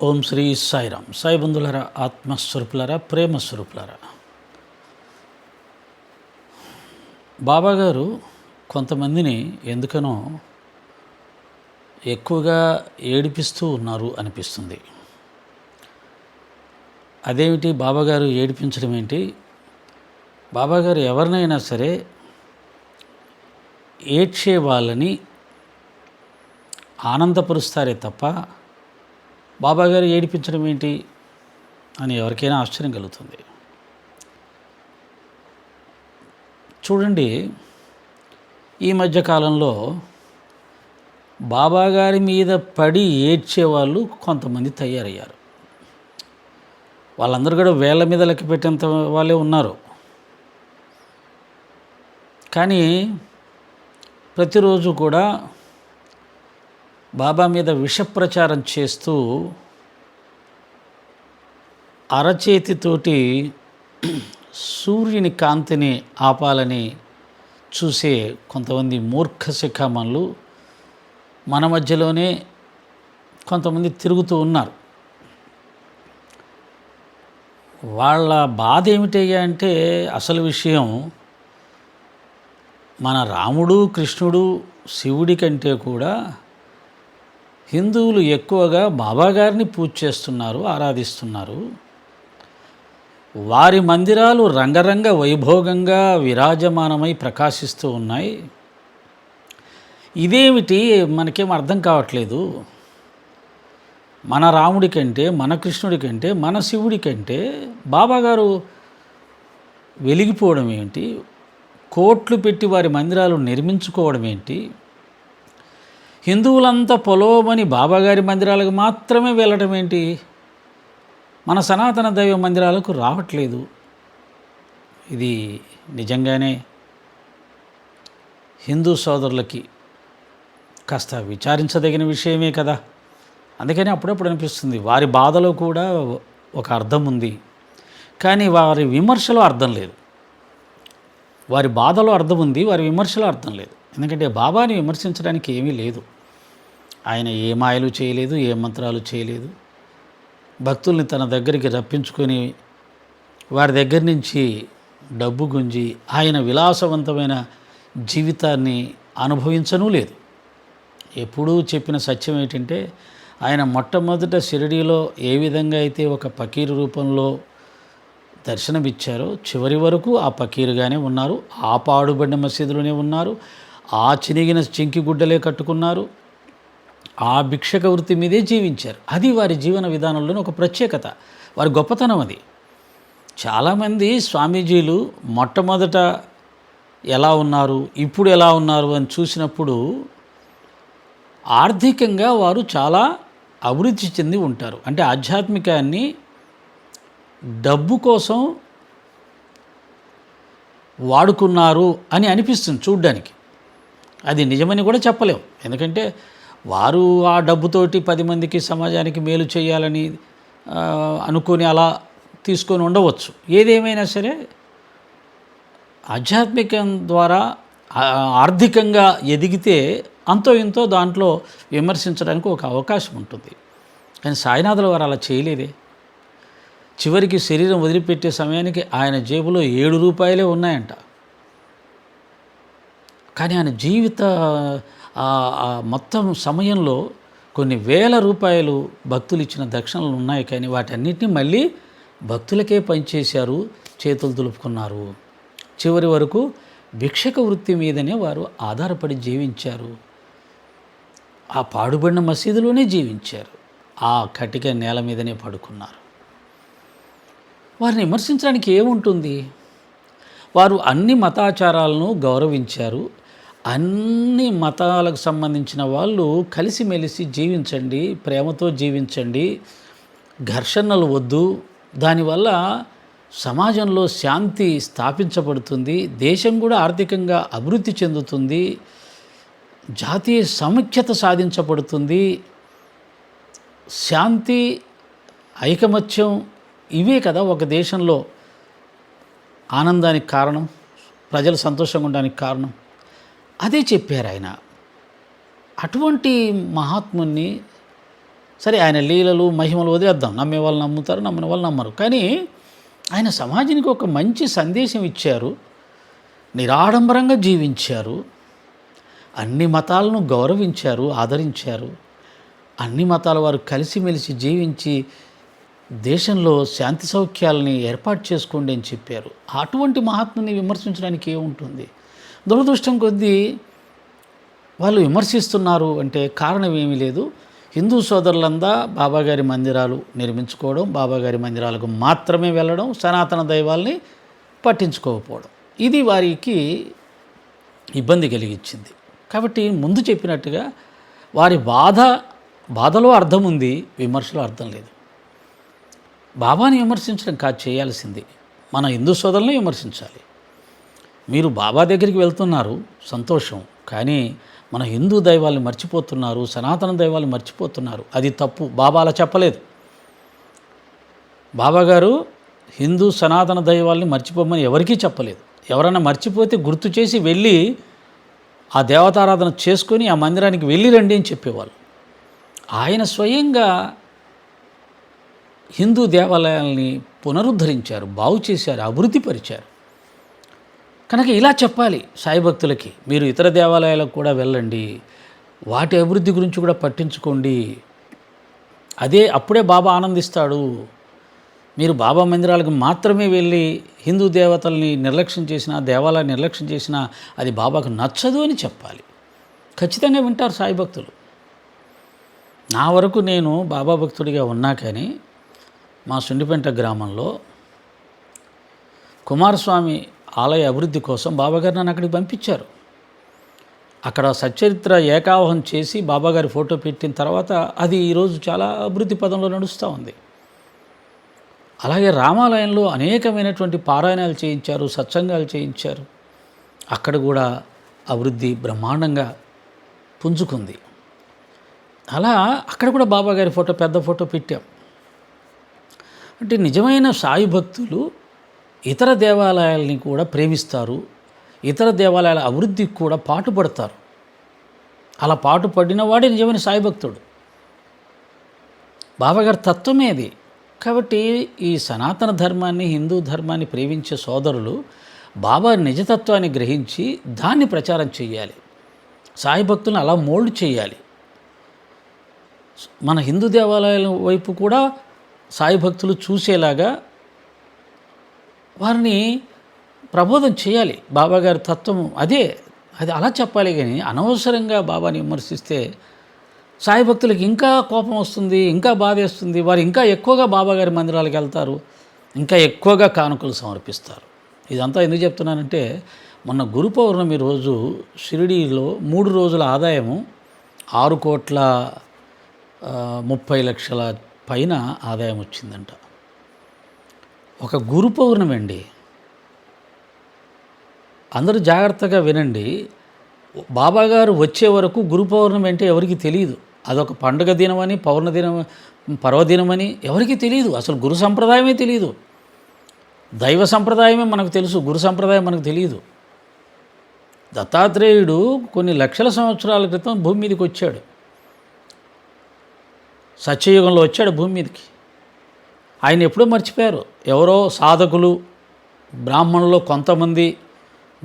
ఓం శ్రీ సాయిరామ్ సాయి బంధులరా ఆత్మస్వరూపులరా ప్రేమ స్వరూపులరా బాబా గారు కొంతమందిని ఎందుకనో ఎక్కువగా ఏడిపిస్తూ ఉన్నారు అనిపిస్తుంది. అదేమిటి బాబాగారు ఏడిపించడం ఏంటి? బాబాగారు ఎవరినైనా సరే ఏడ్చే వాళ్ళని ఆనందపరుస్తారే తప్ప బాబాగారు ఏడిపించడం ఏంటి అని ఎవరికైనా ఆశ్చర్యం కలుగుతుంది. చూడండి ఈ మధ్య కాలంలో బాబాగారి మీద పడి ఏడ్చేవాళ్ళు కొంతమంది తయారయ్యారు. వాళ్ళందరూ కూడా వేళ్ళ మీద లెక్క పెట్టేంత వాళ్ళే ఉన్నారు. కానీ ప్రతిరోజు కూడా బాబా మీద విషప్రచారం చేస్తూ అరచేతితోటి సూర్యుని కాంతిని ఆపాలని చూసే కొంతమంది మూర్ఖ శిఖామణులు మన మధ్యలోనే కొంతమంది తిరుగుతూ ఉన్నారు. వాళ్ళ బాధ ఏమిటయ్యా అంటే అసలు విషయం మన రాముడు కృష్ణుడు శివుడి కంటే కూడా హిందువులు ఎక్కువగా బాబాగారిని పూజ చేస్తున్నారు ఆరాధిస్తున్నారు. వారి మందిరాలు రంగరంగ వైభోగంగా విరాజమానమై ప్రకాశిస్తూ ఉన్నాయి. ఇదేమిటి? మనకేం అర్థం కావట్లేదు. మన రాముడి కంటే మన కృష్ణుడి కంటే మన శివుడి కంటే బాబాగారు వెలిగిపోవడం ఏంటి? కోట్లు పెట్టి వారి మందిరాలు నిర్మించుకోవడం ఏంటి? హిందువులంతా పొలవమని బాబాగారి మందిరాలకు మాత్రమే వెళ్ళటం ఏంటి? మన సనాతన దైవ మందిరాలకు రావట్లేదు. ఇది నిజంగానే హిందూ సోదరులకి కాస్త విచారించదగిన విషయమే కదా. అందుకని అప్పుడప్పుడు అనిపిస్తుంది వారి బాధలో కూడా ఒక అర్థం ఉంది. కానీ వారి విమర్శలో అర్థం లేదు. వారి బాధలో అర్థం ఉంది వారి విమర్శలో అర్థం లేదు. ఎందుకంటే బాబాని విమర్శించడానికి ఏమీ లేదు. ఆయన ఏ మాయలు చేయలేదు ఏ మంత్రాలు చేయలేదు. భక్తుల్ని తన దగ్గరికి రప్పించుకొని వారి దగ్గర నుంచి డబ్బు గుంజి ఆయన విలాసవంతమైన జీవితాన్ని అనుభవించనూ లేదు. ఎప్పుడూ చెప్పిన సత్యం ఏంటంటే ఆయన మొట్టమొదట షిరిడీలో ఏ విధంగా అయితే ఒక పకీరు రూపంలో దర్శనమిచ్చారో చివరి వరకు ఆ పకీరుగానే ఉన్నారు. ఆ పాడుబడిన మసీదులోనే ఉన్నారు. ఆ చినిగిన చింకి గుడ్డలే కట్టుకున్నారు. ఆ భిక్షక వృత్తి మీదే జీవించారు. అది వారి జీవన విధానంలోని ఒక ప్రత్యేకత. వారి గొప్పతనం అది. చాలామంది స్వామీజీలు మొట్టమొదట ఎలా ఉన్నారు ఇప్పుడు ఎలా ఉన్నారు అని చూసినప్పుడు ఆర్థికంగా వారు చాలా అభివృద్ధి చెంది ఉంటారు. అంటే ఆధ్యాత్మికాన్ని డబ్బు కోసం వాడుకున్నారు అని అనిపిస్తుంది చూడ్డానికి. అది నిజమని కూడా చెప్పలేం. ఎందుకంటే వారు ఆ డబ్బుతోటి పది మందికి సమాజానికి మేలు చేయాలని అనుకుని అనుకొని అలా తీసుకొని ఉండవచ్చు. ఏదేమైనా సరే ఆధ్యాత్మికం ద్వారా ఆర్థికంగా ఎదిగితే అంతో ఇంతో దాంట్లో విమర్శించడానికి ఒక అవకాశం ఉంటుంది. కానీ సాయినాథుల వారు అలా చేయలేదే. చివరికి శరీరం వదిలిపెట్టే సమయానికి ఆయన జేబులో ఏడు రూపాయలే ఉన్నాయంట. కానీ ఆయన జీవిత ఆ- మొత్తం సమయంలో కొన్ని వేల రూపాయలు భక్తులు ఇచ్చిన దక్షిణలు ఉన్నాయి కానీ వాటన్నిటిని మళ్ళీ భక్తులకే పనిచేశారు చేతులు దులుపుకున్నారు. చివరి వరకు భిక్షక వృత్తి మీదనే వారు ఆధారపడి జీవించారు. ఆ పాడుబడిన మసీదులోనే జీవించారు. ఆ కటిక నేల మీదనే పడుకున్నారు. వారిని విమర్శించడానికి ఏముంటుంది? వారు అన్ని మతాచారాలను గౌరవించారు. అన్ని మతాలకు సంబంధించిన వాళ్ళు కలిసిమెలిసి జీవించండి ప్రేమతో జీవించండి. ఘర్షణలు వద్దు. దానివల్ల సమాజంలో శాంతి స్థాపించబడుతుంది. దేశం కూడా ఆర్థికంగా అభివృద్ధి చెందుతుంది. జాతీయ సమైక్యత సాధించబడుతుంది. శాంతి ఐకమత్యం ఇవే కదా ఒక దేశంలో ఆనందానికి కారణం ప్రజలు సంతోషంగా ఉండడానికి కారణం. అదే చెప్పారు ఆయన. అటువంటి మహాత్ముని సరే ఆయన లీలలు మహిమలు వదిలేద్దాం. నమ్మే వాళ్ళు నమ్ముతారు నమ్మని వాళ్ళు నమ్మరు. కానీ ఆయన సమాజానికి ఒక మంచి సందేశం ఇచ్చారు. నిరాడంబరంగా జీవించారు. అన్ని మతాలను గౌరవించారు ఆదరించారు. అన్ని మతాల వారు కలిసిమెలిసి జీవించి దేశంలో శాంతి సౌఖ్యాలని ఏర్పాటు చేసుకోండి అని చెప్పారు. అటువంటి మహాత్ముని విమర్శించడానికి ఏముంటుంది? దురదృష్టం కొద్దీ వాళ్ళు విమర్శిస్తున్నారు అంటే కారణం ఏమీ లేదు. హిందూ సోదరులందా బాబాగారి మందిరాలు నిర్మించుకోవడం బాబాగారి మందిరాలకు మాత్రమే వెళ్ళడం సనాతన దైవాల్ని పట్టించుకోకపోవడం. ఇది వారికి ఇబ్బంది కలిగించింది. కాబట్టి ముందు చెప్పినట్టుగా వారి బాధ బాధలో అర్థం ఉంది విమర్శలో అర్థం లేదు. బాబాని విమర్శించడం కాదు చేయాల్సింది. మన హిందూ సోదరులను విమర్శించాలి. మీరు బాబా దగ్గరికి వెళ్తున్నారు సంతోషం. కానీ మన హిందూ దైవాల్ని మర్చిపోతున్నారు సనాతన దైవాలు మర్చిపోతున్నారు. అది తప్పు. బాబా అలా చెప్పలేదు. బాబా గారు హిందూ సనాతన దైవాల్ని మర్చిపోమని ఎవరికీ చెప్పలేదు. ఎవరైనా మర్చిపోతే గుర్తు చేసి వెళ్ళి ఆ దేవతారాధన చేసుకొని ఆ మందిరానికి వెళ్ళి రండి అని చెప్పేవాళ్ళు. ఆయన స్వయంగా హిందూ దేవాలయాల్ని పునరుద్ధరించారు బాగు చేశారు అభివృద్ధి పరిచారు. కనుక ఇలా చెప్పాలి సాయి భక్తులకి మీరు ఇతర దేవాలయాలకు కూడా వెళ్ళండి వాటి అభివృద్ధి గురించి కూడా పట్టించుకోండి. అదే అప్పుడే బాబా ఆనందిస్తాడు. మీరు బాబా మందిరాలకు మాత్రమే వెళ్ళి హిందూ దేవతల్ని నిర్లక్ష్యం చేసినా దేవాలయాన్ని నిర్లక్ష్యం చేసినా అది బాబాకు నచ్చదు అని చెప్పాలి. ఖచ్చితంగా వింటారు సాయి భక్తులు. నా వరకు నేను బాబా భక్తుడిగా ఉన్నా కానీ మా సుండిపెంట గ్రామంలో కుమారస్వామి ఆలయ అభివృద్ధి కోసం బాబాగారు నన్ను అక్కడికి పంపించారు. అక్కడ సచ్చరిత్ర ఏకావహం చేసి బాబాగారి ఫోటో పెట్టిన తర్వాత అది ఈరోజు చాలా అభివృద్ధి పదంలో నడుస్తూ ఉంది. అలాగే రామాలయంలో అనేకమైనటువంటి పారాయణాలు చేయించారు సత్సంగాలు చేయించారు. అక్కడ కూడా అభివృద్ధి బ్రహ్మాండంగా పుంజుకుంది. అలా అక్కడ కూడా బాబాగారి ఫోటో పెద్ద ఫోటో పెట్టాం. అంటే నిజమైన సాయి భక్తులు ఇతర దేవాలయాల్ని కూడా ప్రేమిస్తారు. ఇతర దేవాలయాల అభివృద్ధికి కూడా పాటుపడతారు. అలా పాటుపడిన వాడే నిజమైన సాయి భక్తుడు. బాబాగారి తత్వమే అది. కాబట్టి ఈ సనాతన ధర్మాన్ని హిందూ ధర్మాన్ని ప్రేమించే సోదరులు బాబా నిజతత్వాన్ని గ్రహించి దాన్ని ప్రచారం చేయాలి. సాయి భక్తులను అలా మోల్డ్ చేయాలి. మన హిందూ దేవాలయాల వైపు కూడా సాయి భక్తులు చూసేలాగా వారిని ప్రబోధం చేయాలి. బాబాగారి తత్వం అదే అది అలా చెప్పాలి కానీ అనవసరంగా బాబాని విమర్శిస్తే సాయి భక్తులకు ఇంకా కోపం వస్తుంది ఇంకా బాధ వేస్తుంది. వారు ఇంకా ఎక్కువగా బాబాగారి మందిరాలకు వెళ్తారు ఇంకా ఎక్కువగా కానుకలు సమర్పిస్తారు. ఇదంతా ఎందుకు చెప్తున్నానంటే మొన్న గురు పౌర్ణమి రోజు షిరిడీలో మూడు రోజుల ఆదాయము ఆరు కోట్ల ముప్పై లక్షల పైన ఆదాయం వచ్చిందంట. ఒక గురు పౌర్ణమి అండి అందరూ జాగ్రత్తగా వినండి. బాబాగారు వచ్చే వరకు గురు పౌర్ణమి అంటే ఎవరికి తెలియదు. అదొక పండుగ దినమని పౌర్ణ దినం పర్వదినమని ఎవరికి తెలియదు. అసలు గురు సంప్రదాయమే తెలియదు. దైవ సంప్రదాయమే మనకు తెలుసు. గురు సంప్రదాయం మనకు తెలియదు. దత్తాత్రేయుడు కొన్ని లక్షల సంవత్సరాల క్రితం భూమి మీదకి వచ్చాడు. సత్యయుగంలో వచ్చాడు భూమి మీదకి. ఆయన ఎప్పుడో మర్చిపోయారు. ఎవరో సాధకులు బ్రాహ్మణుల్లో కొంతమంది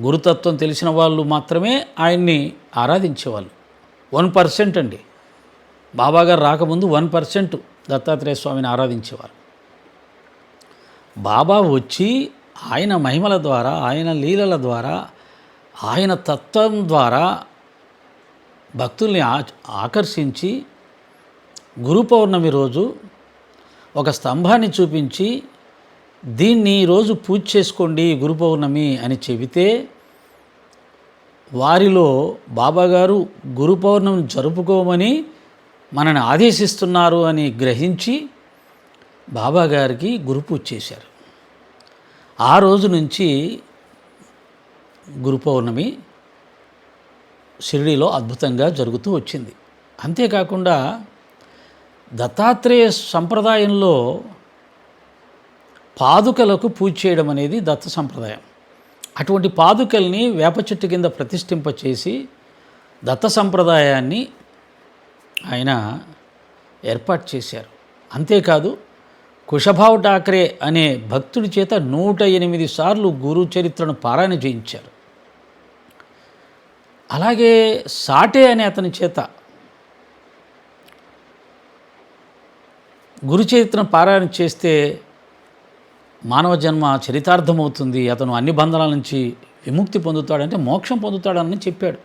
గురుతత్వం తెలిసిన వాళ్ళు మాత్రమే ఆయన్ని ఆరాధించేవాళ్ళు. వన్ పర్సెంట్ అండి. బాబాగారు రాకముందు వన్ పర్సెంట్ దత్తాత్రేయ స్వామిని ఆరాధించేవారు. బాబా వచ్చి ఆయన మహిమల ద్వారా ఆయన లీలల ద్వారా ఆయన తత్వం ద్వారా భక్తుల్ని ఆ ఆకర్షించి గురు పౌర్ణమి రోజు ఒక స్తంభాన్ని చూపించి దీన్ని ఈరోజు పూజ చేసుకోండి గురు పౌర్ణమి అని చెబితే వారిలో బాబాగారు గురు పౌర్ణమి జరుపుకోమని మనని ఆదేశిస్తున్నారు అని గ్రహించి బాబాగారికి గురు పూజ చేశారు. ఆ రోజు నుంచి గురు పౌర్ణమి షిరిడీలో అద్భుతంగా జరుగుతూ వచ్చింది. అంతేకాకుండా దత్తాత్రేయ సంప్రదాయంలో పాదుకలకు పూజ చేయడం అనేది దత్త సంప్రదాయం. అటువంటి పాదుకల్ని వేప చెట్టు కింద ప్రతిష్ఠింపచేసి దత్త సంప్రదాయాన్ని ఆయన ఏర్పాటు చేశారు. అంతేకాదు కుషభావ్ ఠాక్రే అనే భక్తుడి చేత నూట ఎనిమిది సార్లు గురు చరిత్రను పారాయణ చేయించారు. అలాగే సాటే అనే అతని చేత గురుచరిత్రను పారాయణ చేస్తే మానవ జన్మ చరితార్థమవుతుంది. అతను అన్ని బంధనాల నుంచి విముక్తి పొందుతాడంటే మోక్షం పొందుతాడని చెప్పాడు.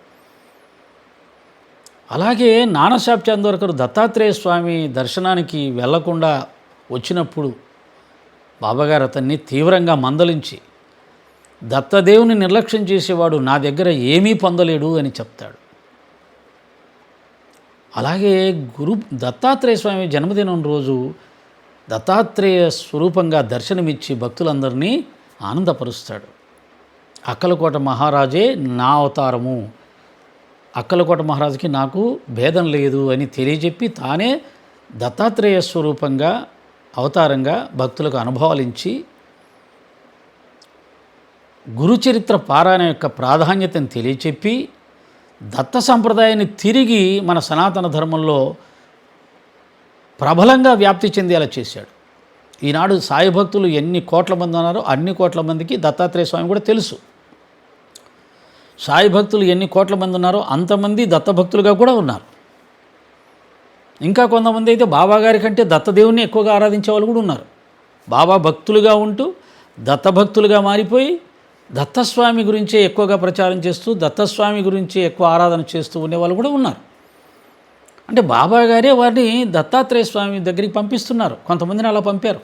అలాగే నానసాబ్ చందోర్కర్ దత్తాత్రేయ స్వామి దర్శనానికి వెళ్ళకుండా వచ్చినప్పుడు బాబాగారు అతన్ని తీవ్రంగా మందలించి దత్తదేవుని నిర్లక్ష్యం చేసేవాడు నా దగ్గర ఏమీ పొందలేడు అని చెప్తాడు. అలాగే గురు దత్తాత్రేయ స్వామి జన్మదినం రోజు దత్తాత్రేయ స్వరూపంగా దర్శనమిచ్చి భక్తులందరినీ ఆనందపరుస్తాడు. అక్కలకోట మహారాజే నా అవతారము. అక్కలకోట మహారాజుకి నాకు భేదం లేదు అని తెలియజెప్పి తానే దత్తాత్రేయ స్వరూపంగా అవతారంగా భక్తులకు అనుభవాలు ఇచ్చి గురుచరిత్ర పారాయణ యొక్క ప్రాధాన్యతను తెలియచెప్పి దత్త సంప్రదాయాన్ని తిరిగి మన సనాతన ధర్మంలో ప్రబలంగా వ్యాప్తి చెందేలా చేశాడు. ఈనాడు సాయి భక్తులు ఎన్ని కోట్ల మంది ఉన్నారో అన్ని కోట్ల మందికి దత్తాత్రేయ స్వామి కూడా తెలుసు. సాయి భక్తులు ఎన్ని కోట్ల మంది ఉన్నారో అంతమంది దత్తభక్తులుగా కూడా ఉన్నారు. ఇంకా కొంతమంది అయితే బాబా గారి కంటే దత్తదేవుని ఎక్కువగా ఆరాధించే వాళ్ళు కూడా ఉన్నారు. బాబా భక్తులుగా ఉంటూ దత్తభక్తులుగా మారిపోయి దత్తస్వామి గురించే ఎక్కువగా ప్రచారం చేస్తూ దత్తస్వామి గురించి ఎక్కువ ఆరాధన చేస్తూ ఉండేవాళ్ళు కూడా ఉన్నారు. అంటే బాబా గారే వారిని దత్తాత్రేయ స్వామి దగ్గరికి పంపిస్తున్నారు. కొంతమందిని అలా పంపారు.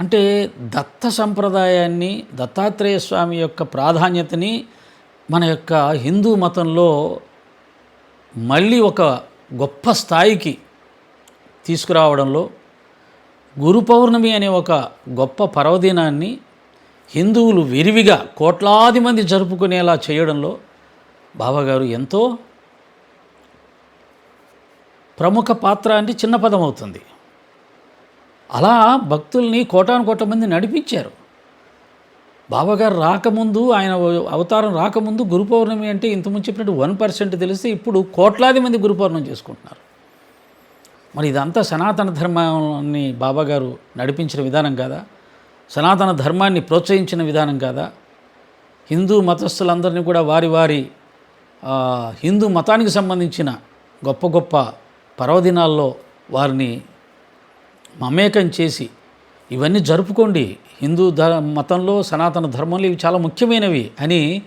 అంటే దత్త సంప్రదాయాన్ని దత్తాత్రేయ స్వామి యొక్క ప్రాధాన్యతని మన యొక్క హిందూ మతంలో మళ్ళీ ఒక గొప్ప స్థాయికి తీసుకురావడంలో గురు పౌర్ణమి అనే ఒక గొప్ప పర్వదినాన్ని హిందువులు విరివిగా కోట్లాది మంది జరుపుకునేలా చేయడంలో బాబాగారు ఎంతో ప్రముఖ పాత్ర అంటే చిన్న పదం అవుతుంది. అలా భక్తుల్ని కోటాను కోట్ల మంది నడిపించారు. బాబాగారు రాకముందు ఆయన అవతారం రాకముందు గురు పౌర్ణమి అంటే ఇంతకుముందు చెప్పినట్టు వన్ పర్సెంట్ తెలిస్తే ఇప్పుడు కోట్లాది మంది గురు పౌర్ణమి చేసుకుంటున్నారు. మరి ఇదంతా సనాతన ధర్మాన్ని బాబాగారు నడిపించిన విధానం కాదా? సనాతన ధర్మాన్ని ప్రోత్సహించిన విధానం కాదా? హిందూ మతస్థులందరినీ కూడా వారి వారి హిందూ మతానికి సంబంధించిన గొప్ప గొప్ప పర్వదినాల్లో వారిని మమేకం చేసి ఇవన్నీ జరుపుకోండి. హిందూ ధ మతంలో సనాతన ధర్మంలో ఇవి చాలా ముఖ్యమైనవి అని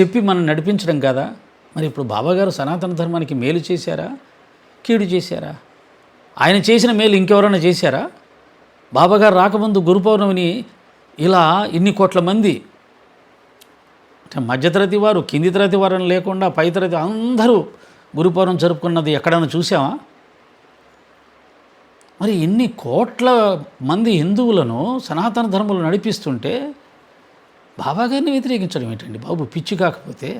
చెప్పి మనం నడిపించడం కదా? మరి ఇప్పుడు బాబాగారు సనాతన ధర్మానికి మేలు చేశారా? కీడు చేశారా? ఆయన చేసిన మేలు ఇంకెవరైనా చేశారా? బాబాగారు రాకముందు గురు పౌర్ణమిని ఇలా ఇన్ని కోట్ల మంది అంటే మధ్యతరగతి వారు కింది తరగతి వారని లేకుండా పై తరగతి అందరూ గురు పౌర్ణమి జరుపుకున్నది ఎక్కడైనా చూసామా మరి ఇన్ని కోట్ల మంది హిందువులను సనాతన ధర్మంలో నడిపిస్తుంటే బాబాగారిని వ్యతిరేకించడం ఏంటండి? బాబు పిచ్చి కాకపోతే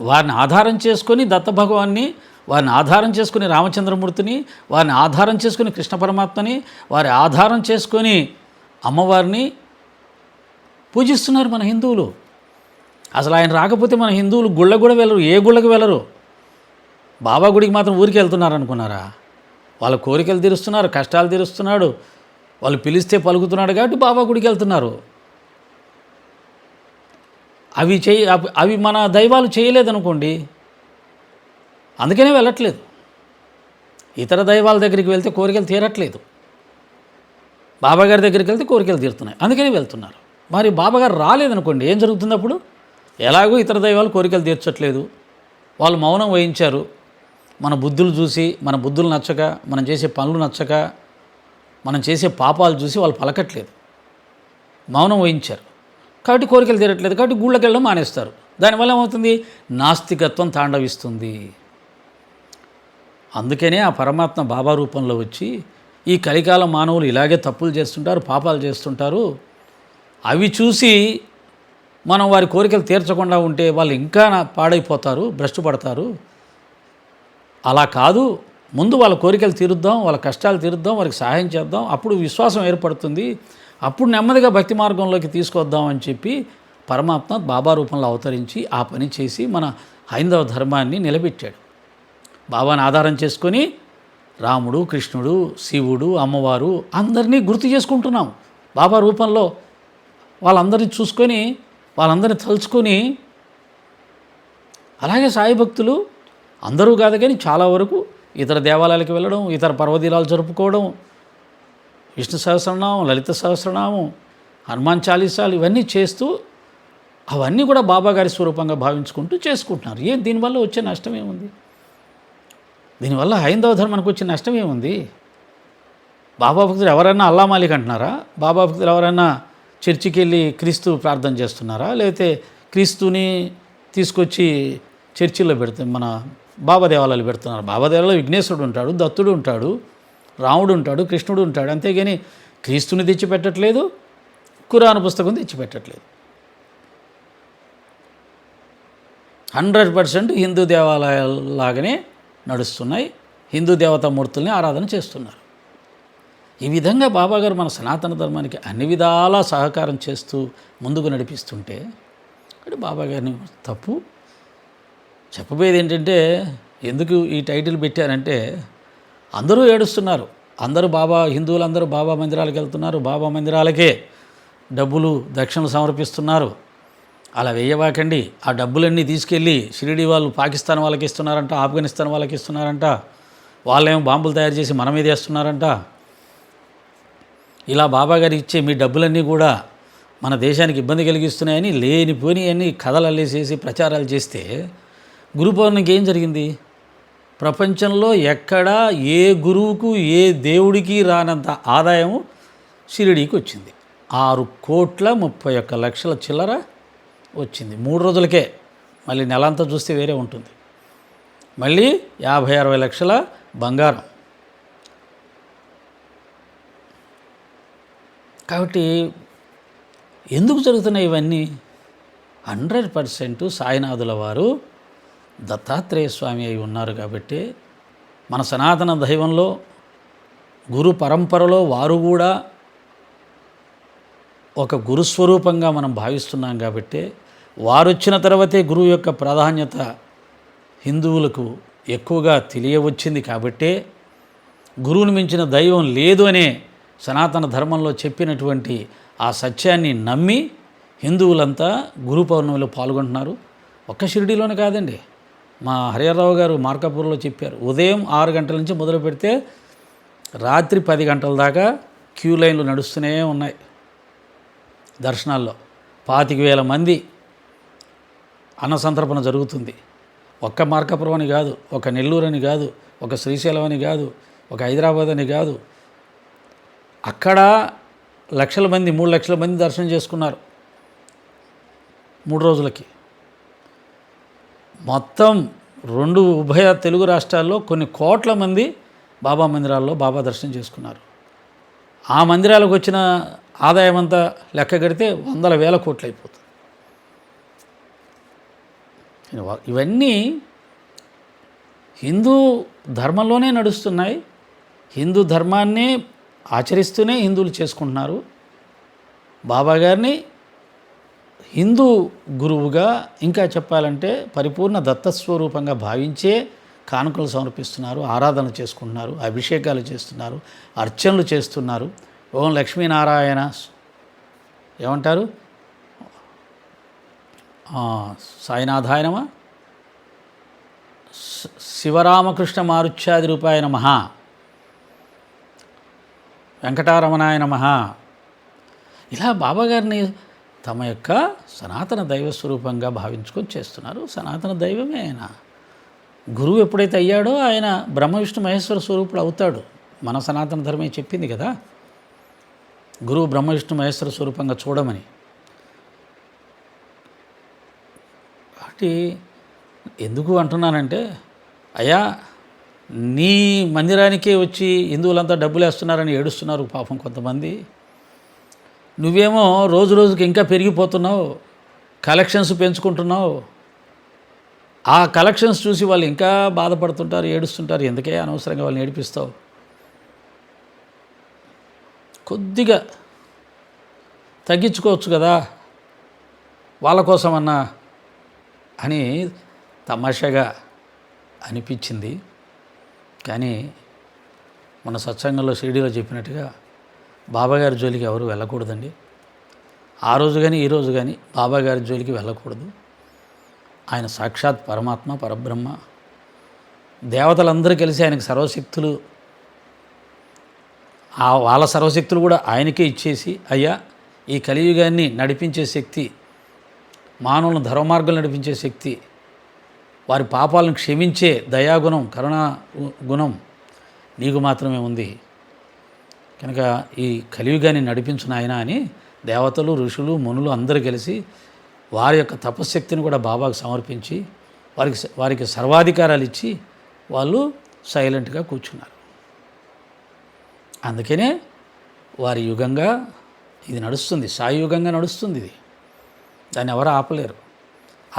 వారిని ఆధారం చేసుకొని దత్త భగవాన్ని వారిని ఆధారం చేసుకుని రామచంద్రమూర్తిని వారిని ఆధారం చేసుకుని కృష్ణ పరమాత్మని వారి ఆధారం చేసుకొని అమ్మవారిని పూజిస్తున్నారు మన హిందువులు. అసలు ఆయన రాకపోతే మన హిందువులు గుళ్ళకు కూడా వెళ్ళరు ఏ గుళ్ళకు వెళ్ళరు? బాబా గుడికి మాత్రం ఊరికి వెళ్తున్నారు అనుకున్నారా? వాళ్ళ కోరికలు తీరుస్తున్నారు కష్టాలు తీరుస్తున్నాడు వాళ్ళు పిలిస్తే పలుకుతున్నాడు కాబట్టి బాబా గుడికి వెళ్తున్నారు. అవి చేయి అవి- అవి మన దైవాలు చేయలేదనుకోండి అందుకనే వెళ్ళట్లేదు. ఇతర దైవాల దగ్గరికి వెళ్తే కోరికలు తీరట్లేదు. బాబాగారి దగ్గరికి వెళ్తే కోరికలు తీరుతున్నాయి. అందుకని వెళ్తున్నారు. మరి బాబాగారు రాలేదనుకోండి ఏం జరుగుతుంది అప్పుడు? ఎలాగో ఇతర దైవాలు కోరికలు తీర్చట్లేదు. వాళ్ళు మౌనం వహించారు. మన బుద్ధులు చూసి మన బుద్ధులు నచ్చక మనం చేసే పనులు నచ్చక మనం చేసే పాపాలు చూసి వాళ్ళు పలకట్లేదు. మౌనం వహించారు. కాబట్టి కోరికలు తీరట్లేదు. కాబట్టి గుళ్ళకి వెళ్ళడం మానేస్తారు. దానివల్ల ఏమవుతుంది? నాస్తికత్వం తాండవిస్తుంది. అందుకనే ఆ పరమాత్మ బాబా రూపంలో వచ్చి ఈ కలికాల మానవులు ఇలాగే తప్పులు చేస్తుంటారు పాపాలు చేస్తుంటారు. అవి చూసి మనం వారి కోరికలు తీర్చకుండా ఉంటే వాళ్ళు ఇంకా పాడైపోతారు భ్రష్టు పడతారు. అలా కాదు. ముందు వాళ్ళ కోరికలు తీరుద్దాం వాళ్ళ కష్టాలు తీరుద్దాం వారికి సహాయం చేద్దాం. అప్పుడు విశ్వాసం ఏర్పడుతుంది. అప్పుడు నెమ్మదిగా భక్తి మార్గంలోకి తీసుకొద్దాం అని చెప్పి పరమాత్మ బాబా రూపంలో అవతరించి ఆ పని చేసి మన హైందవ ధర్మాన్ని నిలబెట్టాడు. బాబాని ఆధారం చేసుకొని రాముడు కృష్ణుడు శివుడు అమ్మవారు అందరినీ గుర్తు చేసుకుంటున్నాం. బాబా రూపంలో వాళ్ళందరినీ చూసుకొని వాళ్ళందరినీ తలుచుకొని అలాగే సాయి భక్తులు అందరూ కాదు కానీ చాలా వరకు ఇతర దేవాలయాలకు వెళ్ళడం ఇతర పర్వదినాలు జరుపుకోవడం విష్ణు సహస్రనామం లలిత సహస్రనామం హనుమాన్ చాలీసాలు ఇవన్నీ చేస్తూ అవన్నీ కూడా బాబా గారి స్వరూపంగా భావించుకుంటూ చేసుకుంటున్నారు. ఏం దీనివల్ల వచ్చే నష్టం ఏముంది? దీనివల్ల హైందవ ధర్మానికి వచ్చే నష్టం ఏముంది? బాబా భక్తులు ఎవరైనా అల్లా మాలిక్ అంటున్నారా? బాబా భక్తులు ఎవరైనా చర్చికి వెళ్ళి క్రీస్తు ప్రార్థన చేస్తున్నారా? లేకపోతే క్రీస్తుని తీసుకొచ్చి చర్చిలో పెడుతుంది మన బాబా దేవాలయాలు పెడుతున్నారు. బాబా దేవాలయంలో విఘ్నేశ్వరుడు ఉంటాడు దత్తుడు ఉంటాడు రాముడు ఉంటాడు కృష్ణుడు ఉంటాడు. అంతేగాని క్రీస్తుని తెచ్చిపెట్టట్లేదు కురాను పుస్తకం తెచ్చిపెట్టట్లేదు. హండ్రెడ్ పర్సెంట్ హిందూ దేవాలయాలాగానే నడుస్తున్నాయి. హిందూ దేవతా మూర్తుల్ని ఆరాధన చేస్తున్నారు. ఈ విధంగా బాబాగారు మన సనాతన ధర్మానికి అన్ని విధాలా సహకారం చేస్తూ ముందుకు నడిపిస్తుంటే ఇక్కడ బాబాగారిని తప్పు చెప్పబోయేది ఏంటంటే ఎందుకు ఈ టైటిల్ పెట్టారంటే అందరూ ఏడుస్తున్నారు. అందరూ బాబా హిందువులందరూ బాబా మందిరాలకు వెళ్తున్నారు. బాబా మందిరాలకే డబ్బులు దక్షిణ సమర్పిస్తున్నారు. అలా వేయవాకండి ఆ డబ్బులన్నీ తీసుకెళ్ళి షిరిడి వాళ్ళు పాకిస్తాన్ వాళ్ళకి ఇస్తున్నారంట ఆఫ్ఘనిస్తాన్ వాళ్ళకి ఇస్తున్నారంట వాళ్ళేమో బాంబులు తయారు చేసి మన మీద వేస్తున్నారంట. ఇలా బాబా గారు ఇచ్చే మీ డబ్బులన్నీ కూడా మన దేశానికి ఇబ్బంది కలిగిస్తున్నాయని లేనిపోని అని కథలు అల్లేసేసి ప్రచారాలు చేస్తే గురు పౌర్ణమికి ఏం జరిగింది? ప్రపంచంలో ఎక్కడా ఏ గురువుకు ఏ దేవుడికి రానంత ఆదాయం షిరిడీకి వచ్చింది. ఆరు కోట్ల ముప్పై ఒక్క లక్షల చిల్లర వచ్చింది. మూడు రోజులకే. మళ్ళీ నెల అంతా చూస్తే వేరే ఉంటుంది. మళ్ళీ యాభై అరవై లక్షల బంగారం. కాబట్టి ఎందుకు జరుగుతున్నాయి ఇవన్నీ? హండ్రెడ్ పర్సెంట్ సాయినాథుల వారు దత్తాత్రేయ స్వామి అయి ఉన్నారు కాబట్టి మన సనాతన దైవంలో గురు పరంపరలో వారు కూడా ఒక గురుస్వరూపంగా మనం భావిస్తున్నాం కాబట్టి వారు వచ్చిన తర్వాతే గురువు యొక్క ప్రాధాన్యత హిందువులకు ఎక్కువగా తెలియవచ్చింది కాబట్టే గురువుని మించిన దైవం లేదు అనే సనాతన ధర్మంలో చెప్పినటువంటి ఆ సత్యాన్ని నమ్మి హిందువులంతా గురు పౌర్ణమిలో పాల్గొంటున్నారు. ఒక్క షిరిడీలోనే కాదండి. మా హరిహరరావు గారు మార్కాపూర్లో చెప్పారు. ఉదయం ఆరు గంటల నుంచి మొదలు పెడితే రాత్రి పది గంటల దాకా క్యూ లైన్లు నడుస్తూనే ఉన్నాయి. దర్శనాల్లో పాతిక వేల మంది అన్నసంతర్పణ జరుగుతుంది. ఒక్క మార్కాపురం అని కాదు ఒక నెల్లూరు అని కాదు ఒక శ్రీశైలం అని కాదు ఒక హైదరాబాద్ అని కాదు. అక్కడ లక్షల మంది మూడు లక్షల మంది దర్శనం చేసుకున్నారు. మూడు రోజులకి. మొత్తం రెండు ఉభయ తెలుగు రాష్ట్రాల్లో కొన్ని కోట్ల మంది బాబా మందిరాల్లో బాబా దర్శనం చేసుకున్నారు. ఆ మందిరాలకు వచ్చిన ఆదాయం అంతా లెక్క కడితే వందల వేల కోట్లు అయిపోతుంది. ఇవన్నీ హిందూ ధర్మంలోనే నడుస్తున్నాయి. హిందూ ధర్మాన్ని ఆచరిస్తూనే హిందువులు చేసుకుంటున్నారు. బాబా గారిని హిందూ గురువుగా ఇంకా చెప్పాలంటే పరిపూర్ణ దత్తస్వరూపంగా భావించే కానుకలు సమర్పిస్తున్నారు. ఆరాధన చేసుకుంటున్నారు. అభిషేకాలు చేస్తున్నారు. అర్చనలు చేస్తున్నారు. ఓం లక్ష్మీనారాయణ ఏమంటారు? సాయినాథాయ నమ శివరామకృష్ణ మారుత్యాది రూపాయ నమ. వెంకటారమణాయ నమ. ఇలా బాబాగారిని తమ యొక్క సనాతన దైవ స్వరూపంగా భావించుకొని చేస్తున్నారు. సనాతన దైవమే ఆయన. గురువు ఎప్పుడైతే అయ్యాడో ఆయన బ్రహ్మ విష్ణు మహేశ్వర స్వరూపుడు అవుతాడు. మన సనాతన ధర్మే చెప్పింది కదా. గురువు బ్రహ్మ విష్ణు మహేశ్వర స్వరూపంగా చూడమని. కాబట్టి ఎందుకు అంటున్నానంటే అయ్యా నీ మందిరానికే వచ్చి హిందువులంతా డబ్బులు వేస్తున్నారని ఏడుస్తున్నారు పాపం కొంతమంది. నువ్వేమో రోజు రోజుకి ఇంకా పెరిగిపోతున్నావు కలెక్షన్స్ పెంచుకుంటున్నావు. ఆ కలెక్షన్స్ చూసి వాళ్ళు ఇంకా బాధపడుతుంటారు ఏడుస్తుంటారు ఎందుకే అనవసరంగా వాళ్ళని ఏడిపిస్తావు? కొద్దిగా తగ్గించుకోవచ్చు కదా? వాళ్ళ కోసమన్నా అని తమాషగా అనిపించింది. కానీ మన సత్సంగంలో షిరిడీలో చెప్పినట్టుగా బాబాగారి జోలికి ఎవరు వెళ్ళకూడదండి. ఆ రోజు కానీ ఈ రోజు కానీ బాబాగారి జోలికి వెళ్ళకూడదు. ఆయన సాక్షాత్ పరమాత్మ పరబ్రహ్మ. దేవతలందరూ కలిసి ఆయనకు సర్వశక్తులు ఆ వాళ్ళ సర్వశక్తులు కూడా ఆయనకే ఇచ్చేసి అయ్యా ఈ కలియుగాన్ని నడిపించే శక్తి మానవులను ధర్మమార్గం నడిపించే శక్తి వారి పాపాలను క్షమించే దయాగుణం కరుణా గుణం నీకు మాత్రమే ఉంది. కనుక ఈ కలియుగాన్ని నడిపించిన ఆయన అని దేవతలు ఋషులు మునులు అందరూ కలిసి వారి యొక్క తపశ్శక్తిని కూడా బాబాకు సమర్పించి వారికి వారికి సర్వాధికారాలు ఇచ్చి వాళ్ళు సైలెంట్గా కూర్చున్నారు. అందుకనే వారి యుగంగా ఇది నడుస్తుంది సాయుగంగా నడుస్తుంది ఇది. దాన్ని ఎవరు ఆపలేరు.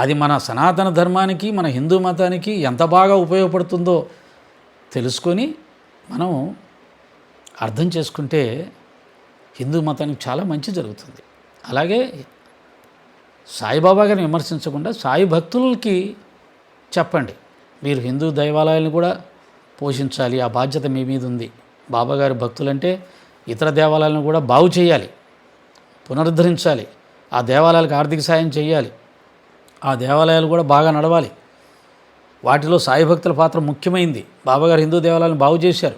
అది మన సనాతన ధర్మానికి మన హిందూ మతానికి ఎంత బాగా ఉపయోగపడుతుందో తెలుసుకొని మనం అర్థం చేసుకుంటే హిందూ మతానికి చాలా మంచి జరుగుతుంది. అలాగే సాయిబాబా గారిని విమర్శించకుండా సాయి భక్తులకి చెప్పండి. మీరు హిందూ దైవాలయాలను కూడా పోషించాలి ఆ బాధ్యత మీ మీద ఉంది. బాబాగారి భక్తులంటే ఇతర దేవాలయాలను కూడా బాగు చేయాలి పునరుద్ధరించాలి. ఆ దేవాలయాలకు ఆర్థిక సాయం చేయాలి ఆ దేవాలయాలు కూడా బాగా నడవాలి. వాటిలో సాయి భక్తుల పాత్ర ముఖ్యమైంది. బాబాగారు హిందూ దేవాలయాలను బాగు చేశారు.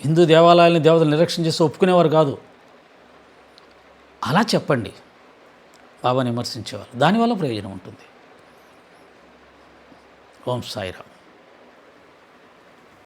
హిందూ దేవాలయాలని దేవతలు నిరీక్షణ చేసి ఒప్పుకునేవారు కాదు. అలా చెప్పండి. బాబాని విమర్శించేవారు. దానివల్ల ప్రయోజనం ఉంటుంది. ఓం సాయిరామ్.